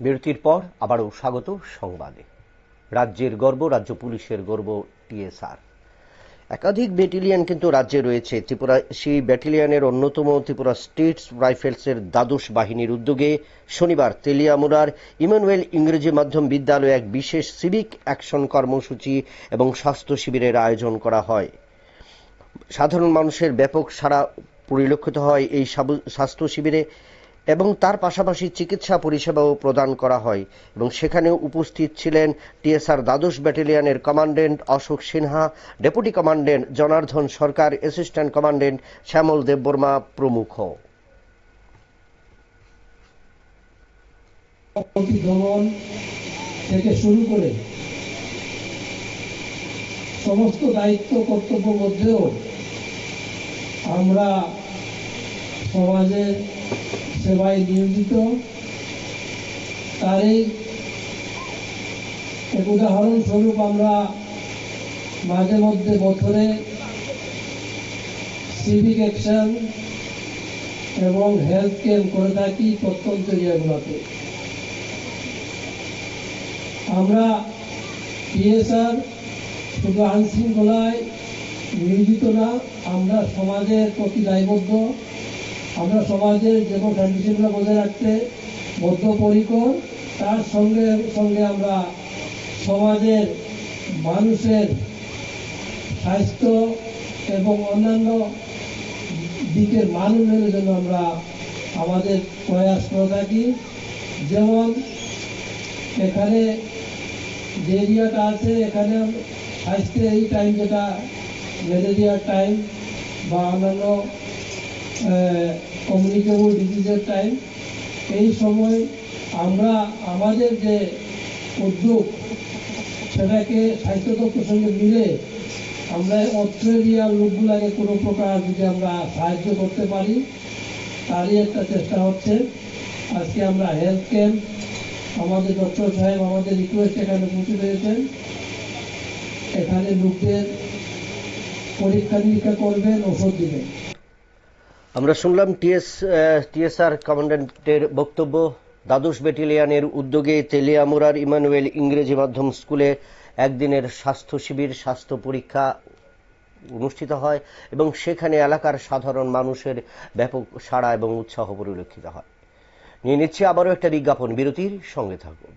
বিরতির পর আবারও স্বাগত সংবাদে। রাজ্যের গর্ব, রাজ্য পুলিশের গর্ব, টিএসআর। একাধিক ব্যাটালিয়ন কিন্তু রাজ্যে রয়েছে। ত্রিপুরা, সেই ব্যাটালিয়নের অন্যতম ত্রিপুরা স্টেটস রাইফেলসের দ্বাদশ বাহিনীর উদ্যোগে শনিবার তেলিয়ামুড়ার ইমানুয়েল ইংরেজি মাধ্যম বিদ্যালয়ে এক বিশেষ সিভিক অ্যাকশন কর্মসূচি এবং স্বাস্থ্য শিবিরের আয়োজন করা হয়। সাধারণ মানুষের ব্যাপক সাড়া পরিলক্ষিত হয় এই স্বাস্থ্য শিবিরে। এবং তার পাশাপাশি চিকিৎসা পরিষেবাও প্রদান করা হয় এবং সেখানে উপস্থিত ছিলেন টিএসআর দ্বাদশ ব্যাটালিয়নের commandant Ashok Sinha, deputy commandant Janardhan Sarkar, assistant commandant Shyamal Debbarma প্রমুখ। থেকে শুরু করে সমস্ত দায়িত্ব, কর্তব্য মধ্যেও আমরা সমাজের সেবায় নিয়োজিত। তারই এক উদাহরণস্বরূপ আমরা মাঝে মধ্যে বছরে সিভিক অ্যাকশন এবং হেলথ ক্যাম্প করে থাকি প্রত্যন্ত এরিয়াগুলোতে। আমরা টিএসআর শুধু আইনশৃঙ্খলায় নিয়োজিত না, আমরা সমাজের প্রতি দায়বদ্ধ। আমরা সমাজের যে কোনো কন্ডিশনগুলো বজায় রাখতে বদ্ধপরিকর তার সঙ্গে সঙ্গে আমরা সমাজের মানুষের স্বাস্থ্য এবং অন্যান্য দিকের মান উন্নয়নের জন্য আমরা আমাদের প্রয়াস করে থাকি। যেমন এখানে যে এরিয়াটা আছে, এখানে স্বাস্থ্যের এই টাইম যেটা ম্যালেরিয়ার টাইম বা অন্যান্য কমিউনিকেবল ডিজিজের টাইম এই সময় আমরা আমাদের যে উদ্যোগ, সেটাকে সাহিত্য দপ্তর সঙ্গে মিলে আমরা অস্ট্রেলিয়ার লোকগুলাকে কোনো প্রকার যদি আমরা সাহায্য করতে পারি, তারই একটা চেষ্টা হচ্ছে। আজকে আমরা হেলথ ক্যাম্প আমাদের ডক্টর সাহেব আমাদের রিকোয়েস্ট এখানে পৌঁছে দিয়েছেন। এখানে লোকদের পরীক্ষা নিরীক্ষা করবেন, ওষুধ দিবেন। আমরা শুনলাম টিএস টিএসআর কমান্ডেন্টের বক্তব্য। দ্বাদশ ব্যাটালিয়নের উদ্যোগে তেলিয়ামুড়ার ইমানুয়েল ইংরেজি মাধ্যম স্কুলে একদিনের স্বাস্থ্য শিবির, স্বাস্থ্য পরীক্ষা অনুষ্ঠিত হয় এবং সেখানে এলাকার সাধারণ মানুষের ব্যাপক সাড়া এবং উৎসাহ পরিলক্ষিত হয়। নিয়ে নিচ্ছে আবারও একটা বিজ্ঞাপন। বিরতির সঙ্গে থাকুন।